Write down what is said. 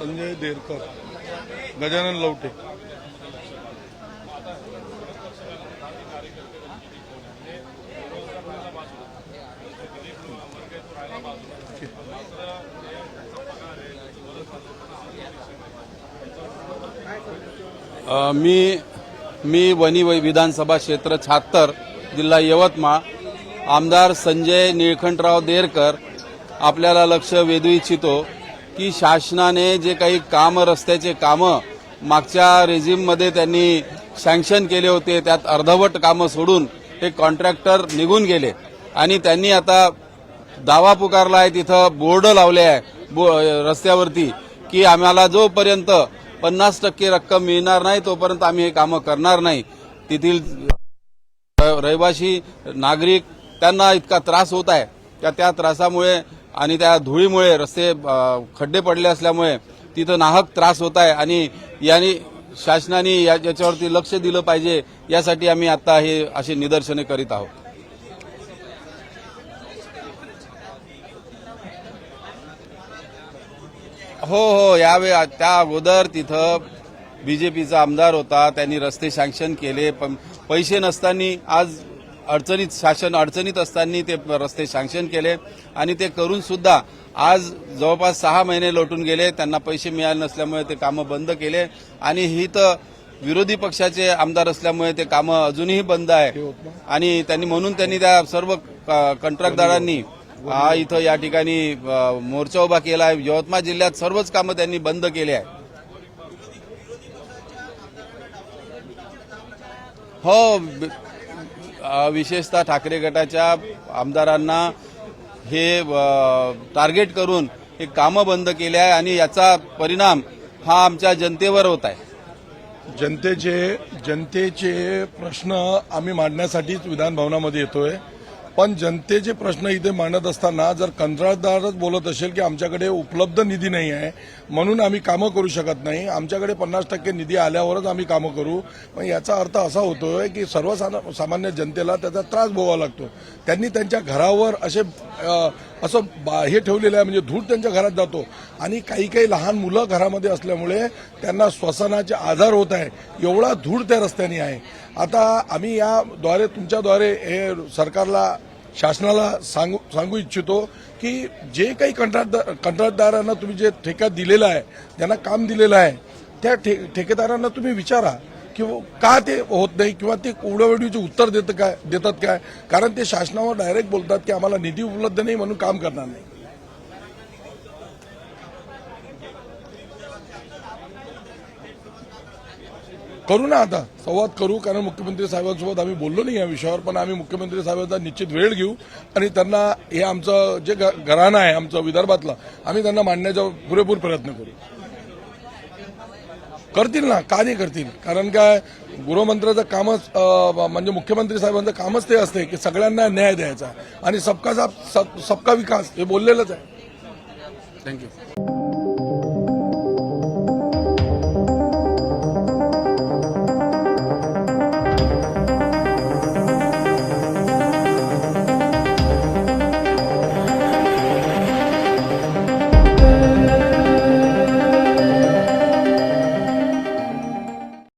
संजय देरकर गजानन लवटे. मी मी वनी विधानसभा क्षेत्र छात्तर जिल्हा यवतमाळ. आमदार संजय निळखंडराव देरकर आपल्याला लक्ष वेधू इच्छितो. की शासनाने जे काही काम रस्त्याचे कामं मागच्या रेजिममध्ये त्यांनी सँक्शन केले होते त्यात अर्धवट कामं सोडून हे कॉन्ट्रॅक्टर निघून गेले. आणि त्यांनी आता दावा पुकारला आहे तिथं बोर्ड लावले आहे बो रस्त्यावरती की आम्हाला जोपर्यंत पन्नास टक्के रक्कम मिळणार नाही तोपर्यंत आम्ही हे कामं करणार नाही. तेथील रहिवासी नागरिक त्यांना इतका त्रास होत आहे. त्या त्या त्रासामुळे आणि त्या धुळीमुळे रस्ते खड्डे पडले असल्यामुळे तिथं नाहक त्रास होत आहे आणि यांनी शासनाने या- याच्यावरती लक्ष दिलं पाहिजे यासाठी आम्ही आता हे असे निदर्शने करीत आहोत. हो हो यावेळी त्या अगोदर तिथं बीजेपीचा आमदार होता त्यांनी रस्ते सँक्शन केले पण पैसे नसताना आज अडचणीत शासन अडचणीत असताना ते रस्ते सँक्शन केले आणि ते करून सुद्धा आज जवळपास सहा महिने लोटून गेले. त्यांना पैसे मिळाले नसल्यामुळे ते कामं बंद केले. आणि ही तर विरोधी पक्षाचे आमदार असल्यामुळे ते कामं अजूनही बंद आहे. आणि त्यांनी म्हणून त्यांनी त्या सर्व क- कंत्राटदारांनी हा इथं या ठिकाणी मोर्चा उभा केला आहे. यवतमाळ जिल्ह्यात सर्वच कामं त्यांनी बंद केले आहे हो विशेषतः ठाकरे गटाच्या आमदारांना हे टार्गेट करून हे कामं बंद केले आहे आणि याचा परिणाम हा आमच्या जनतेवर होत आहे. जनतेचे जनतेचे प्रश्न आम्ही मांडण्यासाठीच विधानभवनामध्ये येतोय. पण जनतेचे प्रश्न इथे मांडत असताना जर कंत्राटदारच बोलत असेल की आमच्याकडे उपलब्ध निधी नाही आहे म्हणून आम्ही कामं करू शकत नाही. आमच्याकडे पन्नास टक्के निधी आल्यावरच आम्ही कामं करू. पण याचा अर्थ असा होतोय की सर्वसाना सामान्य जनतेला त्याचा त्रास भोगावा लागतो. त्यांनी त्यांच्या घरावर असे असं बा- हे ठेवलेलं आहे म्हणजे धूळ त्यांच्या घरात जातो. आणि काही काही लहान मुलं घरामध्ये असल्यामुळे त्यांना श्वसनाचे आजार होत आहे. एवढा धूळ त्या रस्त्याने आहे. आता आम्ही याद्वारे तुमच्याद्वारे हे सरकारला शासनाला सांगू सांगू इच्छितो की जे काही कंत्राटदार कंत्राटदारांना तुम्ही जे ठेका दिलेला आहे ज्यांना काम दिलेलं आहे त्या ठे ठेकेदारांना तुम्ही विचारा की का ते होत नाही किंवा ते उडवडीचे उत्तर देतं काय देतात काय. कारण ते शासनावर डायरेक्ट बोलतात की आम्हाला निधी उपलब्ध नाही म्हणून काम करणार नाही. करू ना आता. संवाद करू कारण मुख्यमंत्री साहेबांसोबत आम्ही बोललो नाही या विषयावर पण आम्ही मुख्यमंत्री साहेबांचा निश्चित वेळ घेऊ आणि त्यांना हे आमचं जे घ- घराणं आहे आमचं विदर्भातलं आम्ही त्यांना मांडण्याचा पुरेपूर प्रयत्न करू. करतील ना? का नाही करतील? कारण काय गृहमंत्र्याचं कामच म्हणजे मुख्यमंत्री साहेबांचं कामच ते असते की सगळ्यांना न्याय द्यायचा. आणि सबका साथ सब- सबका विकास हे बोललेलंच आहे. थँक्यू